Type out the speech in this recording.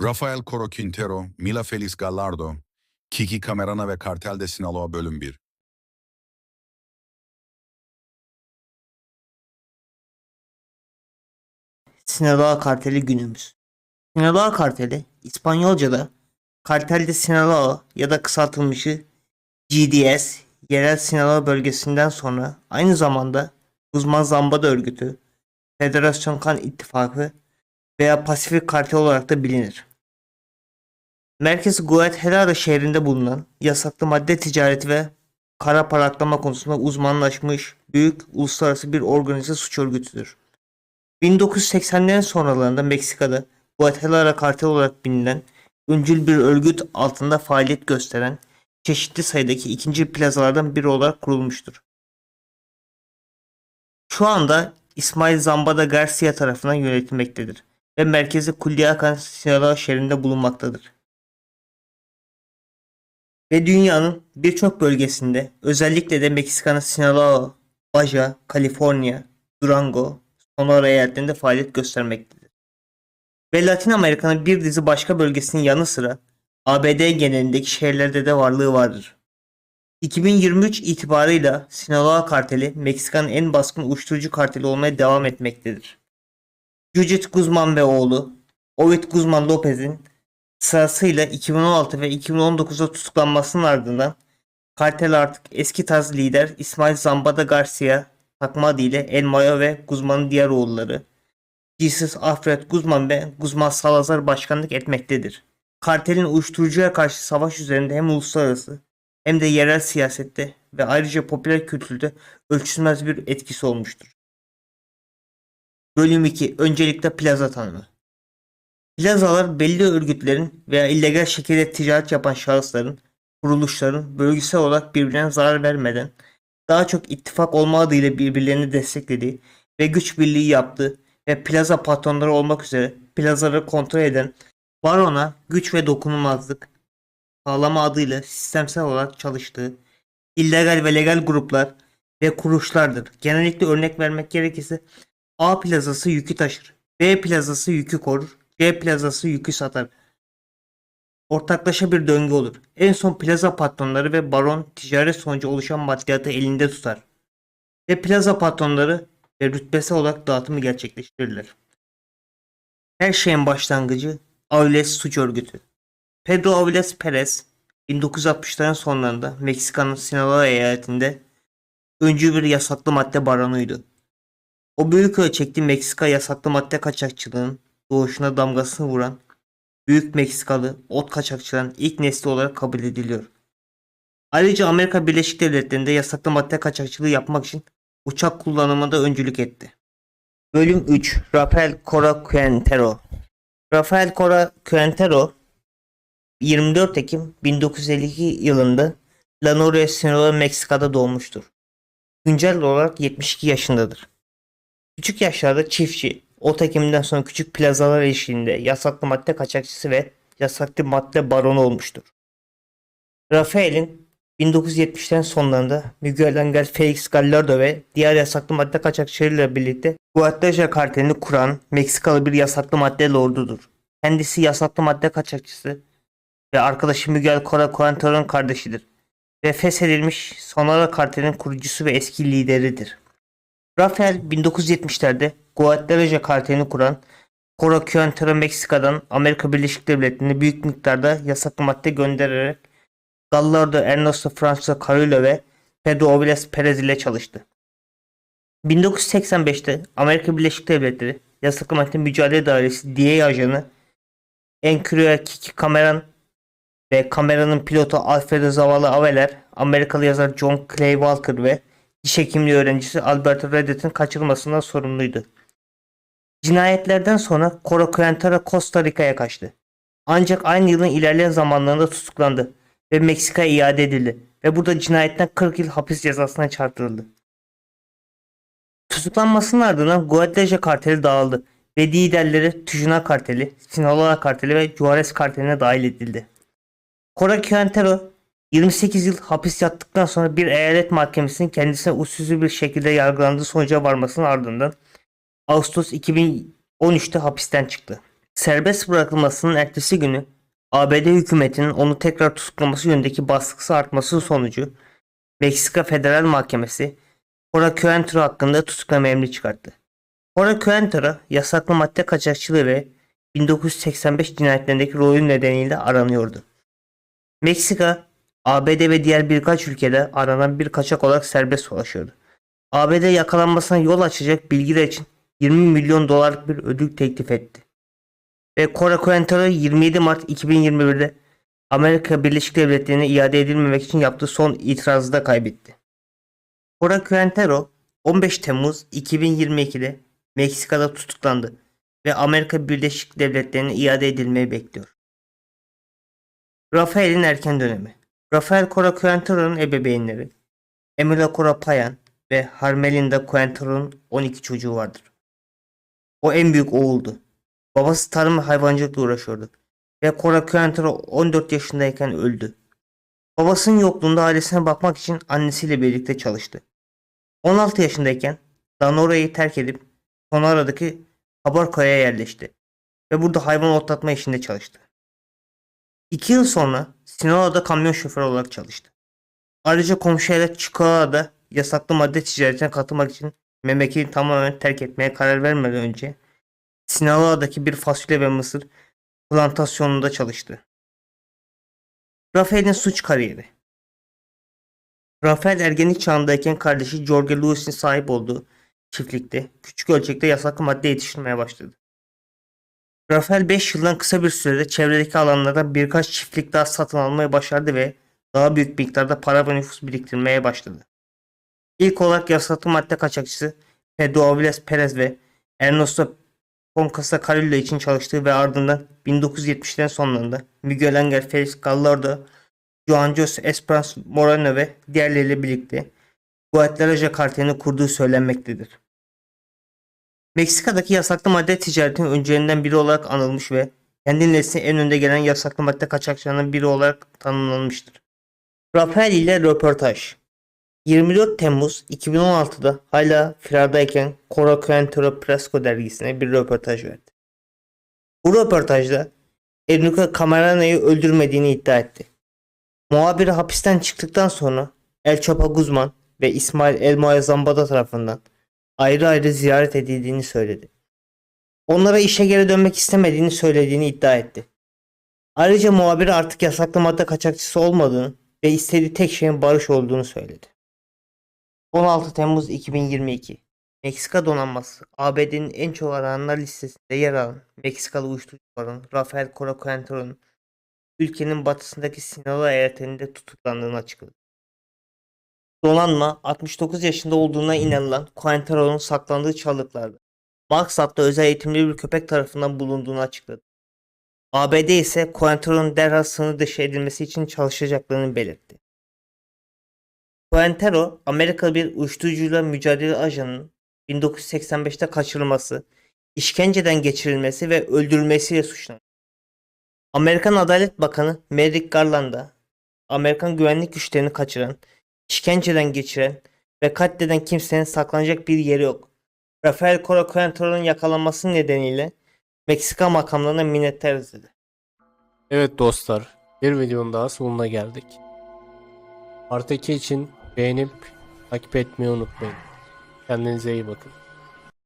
Rafael Coro Quintero, Mila Feliz Gallardo, Kiki Camerana ve Kartel de Sinaloa Bölüm 1. Sinaloa Karteli günümüz. Sinaloa Karteli İspanyolca'da Kartel de Sinaloa ya da kısaltılmışı GDS yerel Sinaloa bölgesinden sonra aynı zamanda uzman zambada örgütü, Federasyon Kan İttifakı veya Pasifik Kartel olarak da bilinir. Merkezi Guadalajara şehrinde bulunan yasaklı madde ticareti ve kara para aklama konusunda uzmanlaşmış büyük uluslararası bir organize suç örgütüdür. 1980'lerin sonralarında Meksika'da Guadalajara Kartel olarak bilinen öncül bir örgüt altında faaliyet gösteren çeşitli sayıdaki ikinci plazalardan biri olarak kurulmuştur. Şu anda İsmail Zambada Garcia tarafından yönetilmektedir ve merkezi Culiacan, Sinaloa şehrinde bulunmaktadır. Ve dünyanın birçok bölgesinde özellikle de Meksika'nın Sinaloa, Baja, Kaliforniya, Durango, Sonora eyaletlerinde faaliyet göstermektedir. Ve Latin Amerika'nın bir dizi başka bölgesinin yanı sıra ABD genelindeki şehirlerde de varlığı vardır. 2023 itibarıyla Sinaloa karteli Meksika'nın en baskın uyuşturucu karteli olmaya devam etmektedir. Judith Guzman ve oğlu Ovid Guzman Lopez'in sırasıyla 2016 ve 2019'da tutuklanmasının ardından kartel artık eski tarz lider İsmail Zambada Garcia takma adıyla El Mayo ve Guzman'ın diğer oğulları Jesus Alfred Guzman ve Guzman Salazar başkanlık etmektedir. Kartelin uyuşturucuya karşı savaş üzerinde hem uluslararası hem de yerel siyasette ve ayrıca popüler kültürde ölçülmez bir etkisi olmuştur. Bölüm 2 Öncelikle plaza tanımı Plazalar belli örgütlerin veya illegal şekilde ticaret yapan şahısların, kuruluşların bölgesel olarak birbirine zarar vermeden daha çok ittifak olma adıyla birbirlerini desteklediği ve güç birliği yaptığı ve plaza patronları olmak üzere plazaları kontrol eden barona güç ve dokunulmazlık sağlama adıyla sistemsel olarak çalıştığı illegal ve legal gruplar ve kuruluşlardır. Genellikle örnek vermek gerekirse A plazası yükü taşır, B plazası yükü korur, C plazası yükü satar. Ortaklaşa bir döngü olur. En son plaza patronları ve baron ticaret sonucu oluşan maddiyatı elinde tutar. Ve plaza patronları ve rütbesi olarak dağıtımı gerçekleştirirler. Her şeyin başlangıcı Aviles suç örgütü. Pedro Aviles Perez 1960'ların sonlarında Meksika'nın Sinaloa eyaletinde öncü bir yasaklı madde baronuydu. O büyük ölçekli Meksika yasaklı madde kaçakçılığının doğuşuna damgasını vuran Büyük Meksikalı ot kaçakçıların ilk nesli olarak kabul ediliyor. Ayrıca Amerika Birleşik Devletleri'nde yasaklı madde kaçakçılığı yapmak için uçak kullanımında öncülük etti. Bölüm 3 Rafael Cora Quintero Rafael Cora Quintero 24 Ekim 1952 yılında Lanore, Sinaloa, Meksika'da doğmuştur. Güncel olarak 72 yaşındadır. Küçük yaşlarda çiftçi, ot ekiminden sonra küçük plazalar eşliğinde yasaklı madde kaçakçısı ve yasaklı madde baronu olmuştur. Rafael'in 1970'lerin sonlarında Miguel Angel Felix Gallardo ve diğer yasaklı madde kaçakçılarıyla birlikte Guadalajara kartelini kuran Meksikalı bir yasaklı madde lordudur. Kendisi yasaklı madde kaçakçısı ve arkadaşı Miguel Cora Quintero'nun kardeşidir ve feshedilmiş Sonora kartelinin kurucusu ve eski lideridir. Rafael 1970'lerde Guadalajara kartelini kuran Cora Quintero Meksika'dan Amerika Birleşik Devletleri'ne büyük miktarda yasaklı madde göndererek Gallardo Ernesto Francisco Carrillo ve Pedro Aviles Perez ile çalıştı. 1985'te Amerika Birleşik Devletleri Yasaklı Madde Mücadele Dairesi DEA ajanı Encria Kiki Cameron ve kameranın pilotu Alfredo Zavala Aveler, Amerikalı yazar John Clay Walker ve diş hekimliği öğrencisi Alberto Reddit'in kaçırılmasından sorumluydu. Cinayetlerden sonra Coro Quintero Costa Rica'ya kaçtı. Ancak aynı yılın ilerleyen zamanlarında tutuklandı ve Meksika'ya iade edildi ve burada cinayetten 40 yıl hapis cezasına çarptırıldı. Tutuklanmasının ardından Guadalajara karteli dağıldı ve liderleri Tujuna karteli, Sinaloa karteli ve Juarez karteline dahil edildi. Cora Quintero 28 yıl hapis yattıktan sonra bir eyalet mahkemesinin kendisine usulsüz bir şekilde yargılandığı sonuca varmasının ardından Ağustos 2013'te hapisten çıktı. Serbest bırakılmasının ertesi günü ABD hükümetinin onu tekrar tutuklaması yönündeki baskısı artması sonucu Meksika Federal Mahkemesi Cora Quintero hakkında tutuklama emri çıkarttı. Cora Quintero yasaklı madde kaçakçılığı ve 1985 cinayetlerindeki rolü nedeniyle aranıyordu. Meksika, ABD ve diğer birkaç ülkede aranan bir kaçak olarak serbest dolaşıyordu. ABD yakalanmasına yol açacak bilgiler için 20 milyon dolarlık bir ödül teklif etti. Ve Cora Quintero 27 Mart 2021'de Amerika Birleşik Devletleri'ne iade edilmemek için yaptığı son itirazı da kaybetti. Cora Quintero 15 Temmuz 2022'de Meksika'da tutuklandı ve Amerika Birleşik Devletleri'ne iade edilmeyi bekliyor. Rafael'in erken dönemi Rafael Cora Quintero'nun ebeveynleri Emila Cora Payan ve Harmelinda Quintero'nun 12 çocuğu vardır. O en büyük oğuldu. Babası tarım ve hayvancılıkla uğraşıyordu ve Cora Quintero 14 yaşındayken öldü. Babasının yokluğunda ailesine bakmak için annesiyle birlikte çalıştı. 16 yaşındayken Danora'yı terk edip Sonora'daki Habarka'ya yerleşti ve burada hayvan otlatma işinde çalıştı. İki yıl sonra Sinaloa'da kamyon şoförü olarak çalıştı. Ayrıca komşu eyalet Chihuahua'da yasaklı madde ticaretine katılmak için memleketi tamamen terk etmeye karar vermeden önce Sinaloa'daki bir fasulye ve mısır plantasyonunda çalıştı. Rafael'in suç kariyeri Rafael ergenlik çağındayken kardeşi Jorge Luis'in sahip olduğu çiftlikte küçük ölçekte yasaklı madde yetiştirmeye başladı. Rafael 5 yıldan kısa bir sürede çevredeki alanlardan birkaç çiftlik daha satın almayı başardı ve daha büyük miktarda para ve nüfus biriktirmeye başladı. İlk olarak yasaklı madde kaçakçısı Pedro Aviles Perez ve Ernesto Poncasa Carrillo için çalıştı ve ardından 1970'lerin sonlarında Miguel Angel Felix Gallardo, Juan José Esperanza Moreno ve diğerleriyle birlikte Guadalajara kartelini kurduğu söylenmektedir. Meksika'daki yasaklı madde ticaretinin öncülerinden biri olarak anılmış ve kendi nesli en önde gelen yasaklı madde kaçakçılarından biri olarak tanımlanmıştır. Rafael ile röportaj 24 Temmuz 2016'da hala firardayken Cora Quintero Presco dergisine bir röportaj verdi. Bu röportajda Enrique Camarana'yı öldürmediğini iddia etti. Muhabiri hapisten çıktıktan sonra El Chapo Guzman ve İsmail El Moya Zambada tarafından ayrı ayrı ziyaret edildiğini söyledi. Onlara işe geri dönmek istemediğini söylediğini iddia etti. Ayrıca muhabiri artık yasaklı madde kaçakçısı olmadığını ve istediği tek şeyin barış olduğunu söyledi. 16 Temmuz 2022 Meksika donanması ABD'nin en çok arananlar listesinde yer alan Meksikalı uyuşturucu baron Rafael Cora Quintero'nun ülkenin batısındaki Sinaloa eyaletinde tutuklandığını açıkladı. Donanma 69 yaşında olduğuna inanılan Quintero'nun saklandığı çalılıklarda Maksat'ta özel eğitimli bir köpek tarafından bulunduğunu açıkladı. ABD ise Quintero'nun derhal sınır dışı edilmesi için çalışacaklarını belirtti. Quintero, Amerikalı bir uyuşturucuyla mücadele ajanının 1985'te kaçırılması, işkenceden geçirilmesi ve öldürülmesiyle suçlandı. Amerikan Adalet Bakanı Merrick Garland'a Amerikan güvenlik güçlerini kaçıran, işkenceden geçiren ve katleden kimsenin saklanacak bir yeri yok. Rafael Cora Quintero'nun yakalanması nedeniyle Meksika makamlarına minnettarız dedi. Evet dostlar, bir videonun daha sonuna geldik. Part 2 için beğenip takip etmeyi unutmayın. Kendinize iyi bakın.